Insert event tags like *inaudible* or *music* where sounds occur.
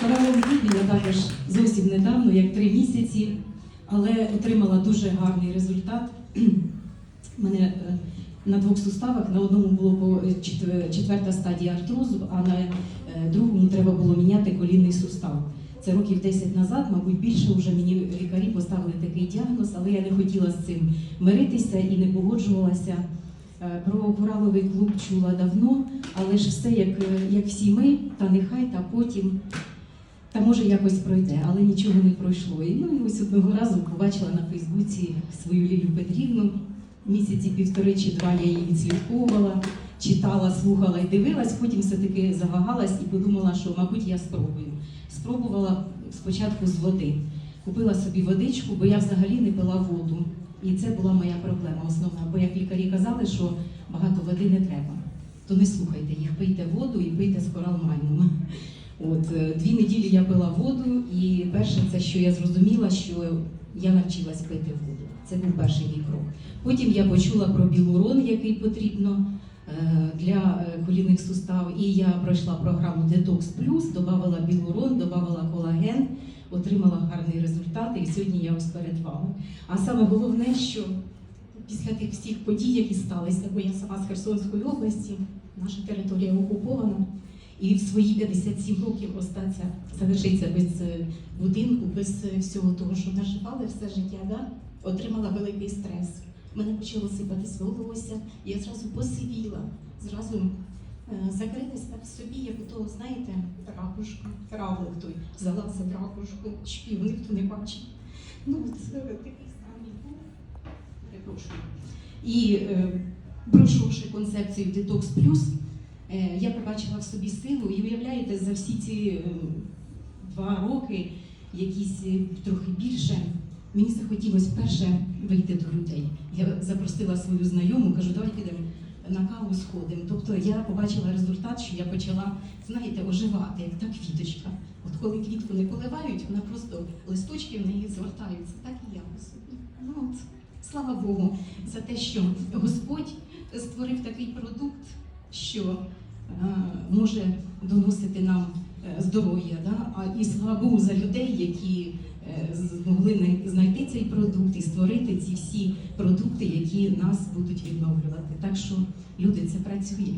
Ставала в я також зовсім недавно, як три місяці, але отримала дуже гарний результат. У *clears throat* мене е, на двох суставах на одному було четверта стадія артрозу, а на е, другому треба було міняти колінний сустав. Це років 10 назад, мабуть, більше вже мені лікарі поставили такий діагноз, але я не хотіла з цим миритися і не погоджувалася. Е, Про кораловий клуб чула давно, але ж все як, е, як всі ми, та нехай, та потім. Та може якось пройде, але нічого не пройшло. І ну ось одного разу побачила на Фейсбуці свою Лілю Петрівну. Місяці півтори чи два я її відслідковувала, читала, слухала і дивилась, потім все-таки завагалась і подумала, що, мабуть, я спробую. Спробувала спочатку з води. Купила собі водичку, бо я взагалі не пила воду. І це була моя проблема основна. Бо як лікарі казали, що багато води не треба, то не слухайте їх, пийте воду і пийте з коралмайном. От е, дві неділі я пила воду, і перше, це що я зрозуміла, що я навчилась пити воду. Це був перший мій крок. Потім я почула про білурон, який потрібно е, для е, колінних суставів. І я пройшла програму Detox Plus, додавала білурон, додавала колаген, отримала гарний результат. І сьогодні я ось перед вами. А саме головне, що після тих всіх подій, які сталися, бо я сама з Херсонської області, наша територія окупована. І в свої 57 років остаться, залишиться без е, будинку, без е, всього того, що наживали все життя, да? отримала великий стрес. Мене почало сипатись волосся, я зразу посивіла, зразу е, закрилась так собі, як ото, знаєте, ракушка, равлик той, залазив ракушку, шпів, ніхто не бачив. Ну, це такий стан був. Перепрошую. І е, пройшовши концепцію Plus, Е, Я побачила в собі силу і уявляєте, за всі ці е, два роки, якісь е, трохи більше, мені захотілося вперше вийти до людей. Я запросила свою знайому, кажу, давай підемо на каву сходимо. Тобто я побачила результат, що я почала, знаєте, оживати, як та квіточка. От коли квітку не поливають, вона просто листочки в неї звертаються. Так і я по собі. Ну от, слава Богу, за те, що Господь створив такий продукт, що е, може доносити нам е, здоров'я. Да? А і слабу за людей, які е, змогли знайти цей продукт і створити ці всі продукти, які нас будуть відновлювати. Так що люди це працює.